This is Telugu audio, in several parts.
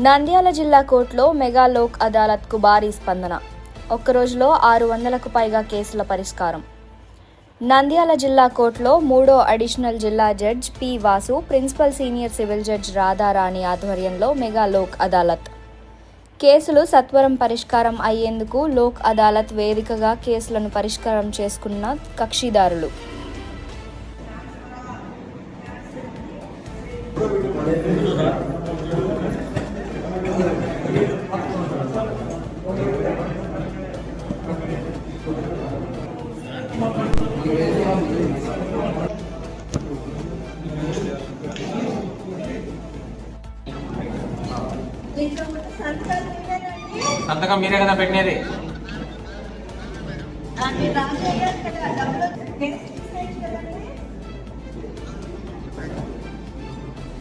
నంద్యాల జిల్లా కోర్టులో మెగా లోక్ అదాలత్కు భారీ స్పందన. ఒక్క రోజులో ఆరు వందలకు పైగా కేసుల పరిష్కారం. నంద్యాల జిల్లా కోర్టులో మూడో అడిషనల్ జిల్లా judge P Vasu principal senior civil judge Radharani ఆధ్వర్యంలో మెగా లోక్ అదాలత్. కేసులు సత్వరం పరిష్కారం అయ్యేందుకు లోక్ అదాలత్ వేదికగా కేసులను పరిష్కారం చేసుకున్న కక్షిదారులు. సంతకం మీరే కదా పెట్టినది?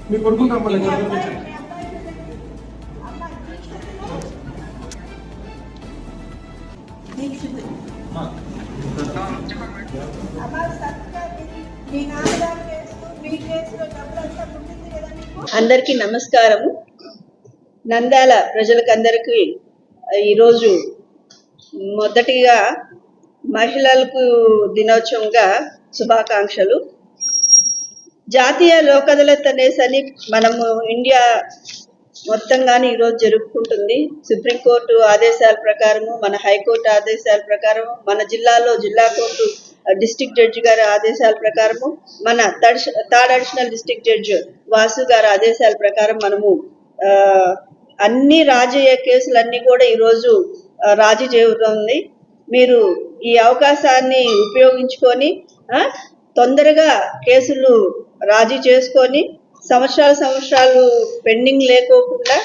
మీ కొడుకుని రమ్మని అందరికీ నమస్కారము. నంద్యాల ప్రజలకందరికీ ఈరోజు మొదటిగా మహిళలకు దినోత్సవంగా శుభాకాంక్షలు. జాతీయ లోక్ అనేసని మనము ఇండియా మొత్తంగానే ఈరోజు జరుపుకుంటుంది. సుప్రీంకోర్టు ఆదేశాల ప్రకారము మన హైకోర్టు ఆదేశాల ప్రకారం మన జిల్లాలో జిల్లా కోర్టు డిస్టిక్ జడ్జి గారి ఆదేశాల ప్రకారము మన third third additional district judge Vasu గారి ఆదేశాల ప్రకారం మనము ఆ, అన్ని రాజయ్య కేసులన్నీ కూడా ఈరోజు రాజీ చేరుతుంది. మీరు ఈ అవకాశాన్ని ఉపయోగించుకొని తొందరగా కేసులు రాజీ చేసుకొని సంవత్సరాలు సంవత్సరాలు పెండింగ్ లేకోకుండా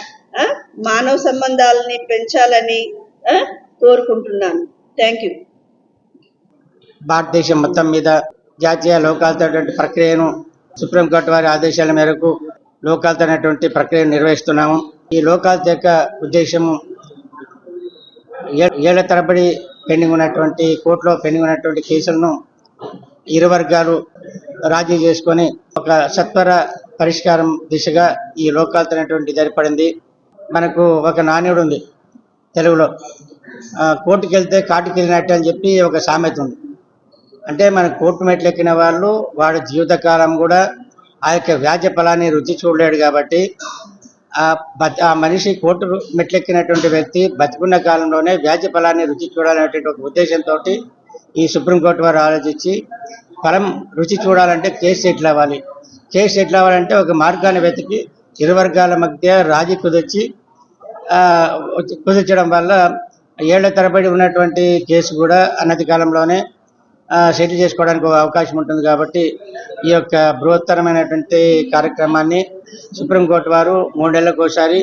మానవ సంబంధాలని పెంచాలని కోరుకుంటున్నాను. Thank you. భారతదేశం మొత్తం మీద జాతీయ లోకాలతో ప్రక్రియను సుప్రీంకోర్టు వారి ఆదేశాల మేరకు లోకాలతో ప్రక్రియను నిర్వహిస్తున్నాము. ఈ లోకాలత యొక్క ఉద్దేశము ఏ- ఏళ్ళ తరబడి పెండింగ్ ఉన్నటువంటి కోర్టులో పెండింగ్ ఉన్నటువంటి కేసులను ఇరు వర్గాలు రాజీ చేసుకొని ఒక సత్వర పరిష్కారం దిశగా ఈ లోకాలత అనేటువంటి ఏర్పడింది. మనకు ఒక నాణ్యుడు ఉంది తెలుగులో. కోర్టుకి వెళ్తే కాటుకి వెళ్ళినట్టు అని చెప్పి ఒక సామెత ఉంది. అంటే మన కోర్టు మెట్లు ఎక్కిన వాళ్ళు వాడి జీవితకాలం కూడా ఆ యొక్క వ్యాజ్య ఫలాన్ని రుచి చూడలేడు కాబట్టి ఆ ఆ మనిషి కోర్టు మెట్లెక్కినటువంటి వ్యక్తి బతికున్న కాలంలోనే వ్యాజ్య ఫలాన్ని రుచి చూడాలనేటువంటి ఒక ఉద్దేశంతో ఈ సుప్రీంకోర్టు వారు ఆలోచించి ఫలం రుచి చూడాలంటే కేసు సెటిల్ అవ్వాలి? కేసు సెటిల్ అవ్వాలంటే ఒక మార్గాన్ని వెతికి ఇరు వర్గాల మధ్య రాజీ కుదిర్చి కుదిర్చడం వల్ల ఏళ్ళ తరబడి ఉన్నటువంటి కేసు కూడా అన్నతి కాలంలోనే సెటిల్ చేసుకోవడానికి ఒక అవకాశం ఉంటుంది కాబట్టి ఈ యొక్క బృహత్తరమైనటువంటి కార్యక్రమాన్ని సుప్రీంకోర్టు వారు మూడేళ్ళకు ఒకసారి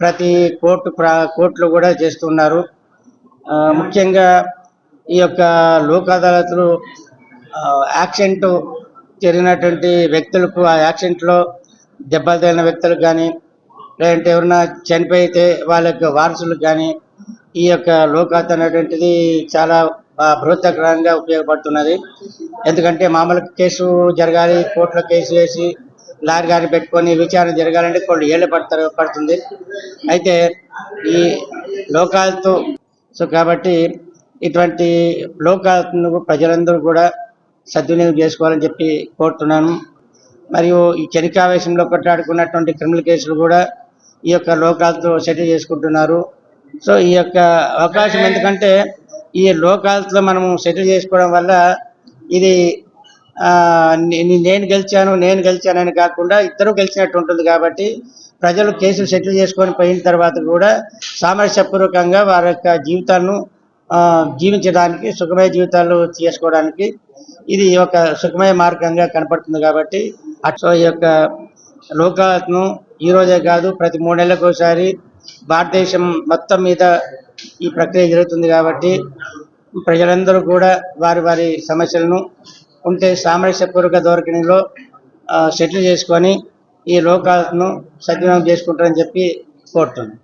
ప్రతి కోర్టు కోర్టులు కూడా చేస్తున్నారు. ముఖ్యంగా ఈ యొక్క లోక్ అదాలత్లు యాక్సిడెంట్ జరిగినటువంటి వ్యక్తులకు ఆ యాక్సిడెంట్లో దెబ్బలు తగిలిన వ్యక్తులకు కానీ లేదంటే ఎవరైనా చనిపోయితే వాళ్ళ యొక్క వారసులకు కానీ ఈ యొక్క లోకాత్ అనేటువంటిది చాలా బృహత్తకరంగా ఉపయోగపడుతున్నది. ఎందుకంటే మామూలు కేసు జరగాలి కోర్టులో కేసు వేసి లారీ గారిని పెట్టుకొని విచారణ జరగాలంటే కొన్ని ఏళ్ళు పడతారు పడుతుంది. అయితే ఈ లోకాలతో సో కాబట్టి ఇటువంటి లోకాలను ప్రజలందరూ కూడా సద్వినియోగం చేసుకోవాలని చెప్పి కోరుతున్నాను. మరియు ఈ చెనికావేశంలో కొట్లాడుకున్నటువంటి క్రిమినల్ కేసులు కూడా ఈ యొక్క లోకాలతో సెటిల్ చేసుకుంటున్నారు. సో ఈ యొక్క అవకాశం ఎందుకంటే ఈ లోకాలతో మనము సెటిల్ చేసుకోవడం వల్ల ఇది ఆ, నేను గెలిచాను నేను గెలిచానని కాకుండా ఇద్దరు గెలిచినట్టు ఉంటుంది కాబట్టి ప్రజలు కేసులు సెటిల్ చేసుకొని పోయిన తర్వాత కూడా సామరస్యపూర్వకంగా వారి యొక్క జీవితాలను జీవించడానికి సుఖమయ జీవితాలు చేసుకోవడానికి ఇది ఒక సుఖమయ మార్గంగా కనపడుతుంది కాబట్టి అట్లా ఈ యొక్క లోకాలను ఈ రోజే కాదు ప్రతి మూడు నెలలకు ఒకసారి భారతదేశం మొత్తం మీద ఈ ప్రక్రియ జరుగుతుంది కాబట్టి ప్రజలందరూ కూడా వారి వారి సమస్యలను ఉంటే సామరస్యపూర్వక ధోరణిలో సెటిల్ చేసుకొని ఈ లోకాలను సద్వినియోగం చేసుకుంటారని చెప్పి కోరుతున్నాను